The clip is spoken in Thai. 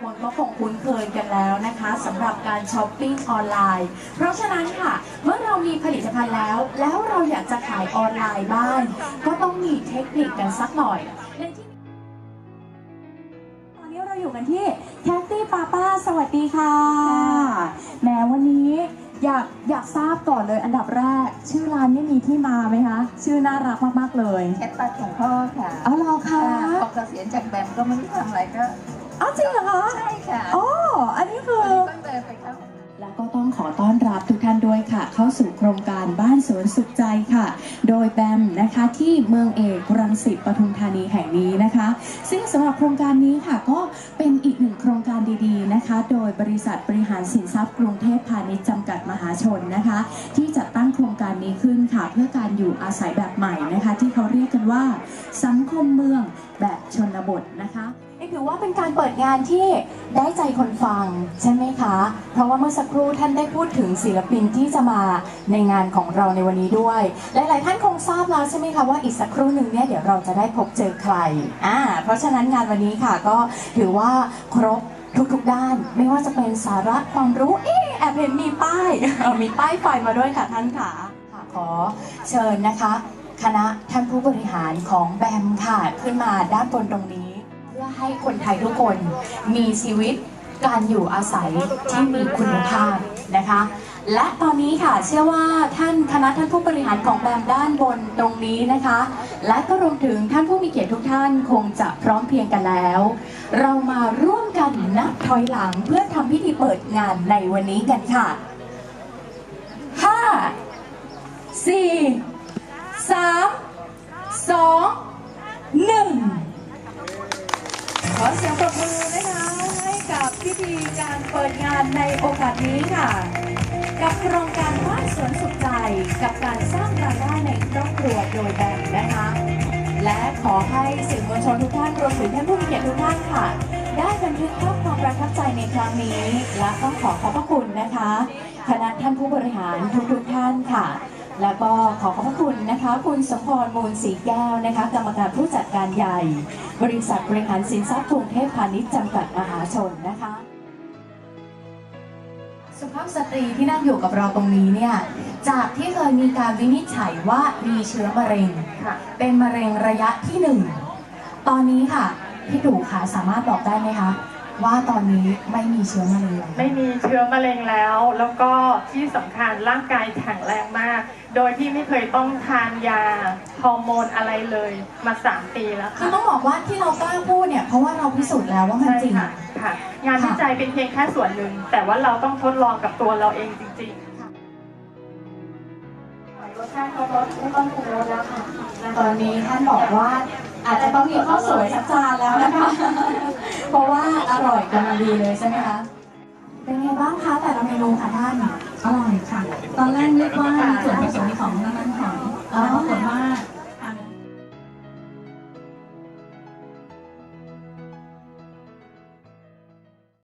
คนก็คงคุ้นเคยกันแล้วนะคะสำหรับการช้อปปิ้งออนไลน์ เพราะฉะนั้นค่ะ เมื่อเรามีผลิตภัณฑ์แล้ว แล้วเราอยากจะขายออนไลน์บ้าง ก็ต้องมีเทคนิคกันสักหน่อยในที่ตอนนี้เราอยู่กันที่แคทตี้ป้าป้าสวัสดีค่ะแหมวันนี้อยากอยากทราบก่อนเลยอันดับแรก ชื่อร้านนี่มีที่มาไหมคะ ชื่อน่ารักมากๆเลย แคทตัดของพ่อค่ะ เอาเหรอคะพอเกษียณจากแบมก็ไม่รู้ทำอะไรก็ อ้าวจริงเหรอคะใช่ค่ะ อ๋ออันนี้คือต้องเดินไปเข้าแล้วก็ต้องขอต้อนรับทุกท่านด้วยค่ะ เข้าสู่โครงการบ้านสวนสุขใจค่ะ โดยแบมนะคะที่เมืองเอกรังสิตปทุมธานีแห่งนี้นะคะ ซึ่งสำหรับโครงการนี้ค่ะก็เป็นอีกหนึ่งโครงการดีๆนะคะ โดยบริษัทบริหารสินทรัพย์กรุงเทพพาณิชย์จำกัดมหาชนนะคะ ที่จัดตั้งโครงการนี้ขึ้นค่ะ เพื่อการอยู่อาศัยแบบใหม่นะคะ ที่เขาเรียกกันว่า สังคมเมืองแบบชนบทนะคะนี่ ถือว่าเป็นการเปิดงานที่ได้ใจคนฟังใช่ไหมคะ เพราะว่าเมื่อสักครู่ท่านได้พูดถึงศิลปินที่จะมาในงานของเราในวันนี้ด้วย หลาย ๆ ท่านคงทราบแล้วใช่ไหมคะว่าอีกสักครู่หนึ่งเนี่ยเดี๋ยวเราจะได้พบเจอใครอ่าเพราะฉะนั้นงานวันนี้ค่ะก็ถือว่าครบทุกๆด้าน ไม่ว่าจะเป็นสาระความรู้เอ๊ะแอบเห็นมีป้ายมีป้ายไฟมาด้วยค่ะท่านค่ะค่ะขอเชิญนะคะ คณะท่านผู้บริหารของแบมค่ะขึ้นมาด้านบนตรงนี้ พื่อให้คนไทยทุกคนมีชีวิตการอยู่อาศัยที่มีคุณภาพนะคะ และตอนนี้ค่ะเชื่อว่าท่านคณะท่านผู้บริหารของแบมด้านบนตรงนี้นะคะ และก็รวมถึงท่านผู้มีเกียรติทุกท่านคงจะพร้อมเพียงกันแล้ว เรามาร่วมกันนับถอยหลังเพื่อทำพิธีเปิดงานในวันนี้กันค่ะ 5 4 3 2 เสียงปรบมือนะคะ ให้กับพิธีการเปิดงานในโอกาสนี้ค่ะ กับโครงการบ้านสวนสุขใจกับการสร้างรายได้ในครอบครัวโดยแบ่งนะคะ และขอให้สื่อมวลชนทุกท่านรวมถึงท่านผู้มีเกียรติทุกท่านค่ะ ได้บันทึกภาพความประทับใจในครั้งนี้ และต้องขอขอบพระคุณนะคะคณะท่านผู้บริหารทุกๆท่านค่ะ แล้วก็ขอขอบพระคุณนะคะ คุณสมพรมูลศรีแก้วนะคะ กรรมการผู้จัดการใหญ่ บริษัทบริหารสินทรัพย์กรุงเทพพาณิชย์จำกัดมหาชนนะคะ สุภาพสตรีที่นั่งอยู่กับเราตรงนี้เนี่ยจากที่เคยมีการวินิจฉัยว่ามีเชื้อมะเร็งค่ะเป็นมะเร็งระยะที่หนึ่งตอนนี้ค่ะพี่ตู่ค่ะสามารถบอกได้ไหมคะ ว่าตอนนี้ไม่มีเชื้อมะเร็งแล้วไม่มีเชื้อมะเร็งแล้ว แล้วก็ที่สำคัญร่างกายแข็งแรงมาก โดยที่ไม่เคยต้องทานยาฮอร์โมนอะไรเลยมา3ปีแล้วคือค่ะต้องบอกว่าที่เรากล้าพูดเนี่ยเพราะว่าเราพิสูจน์แล้วว่ามันใช่จริงค่ะค่ะ งานวิจัยเป็นเพียงแค่ส่วนหนึ่ง แต่ว่าเราต้องทดลองกับตัวเราเองจริงๆรสชาติเขารสไม่ต้องปรุงรสแล้วค่ะ ตอนนี้ท่านบอกว่า อาจจะต้องมีข้าวสวยสักจานแล้วนะคะ เพราะว่าอร่อยกำลังดีเลยใช่ไหมคะ เป็นไงบ้างคะแต่เราเมนูค่ะท่าน อร่อยค่ะ ตอนแรกเรียกว่ามีส่วนผสมของน้ำมันหอยแล้วปรากฏว่า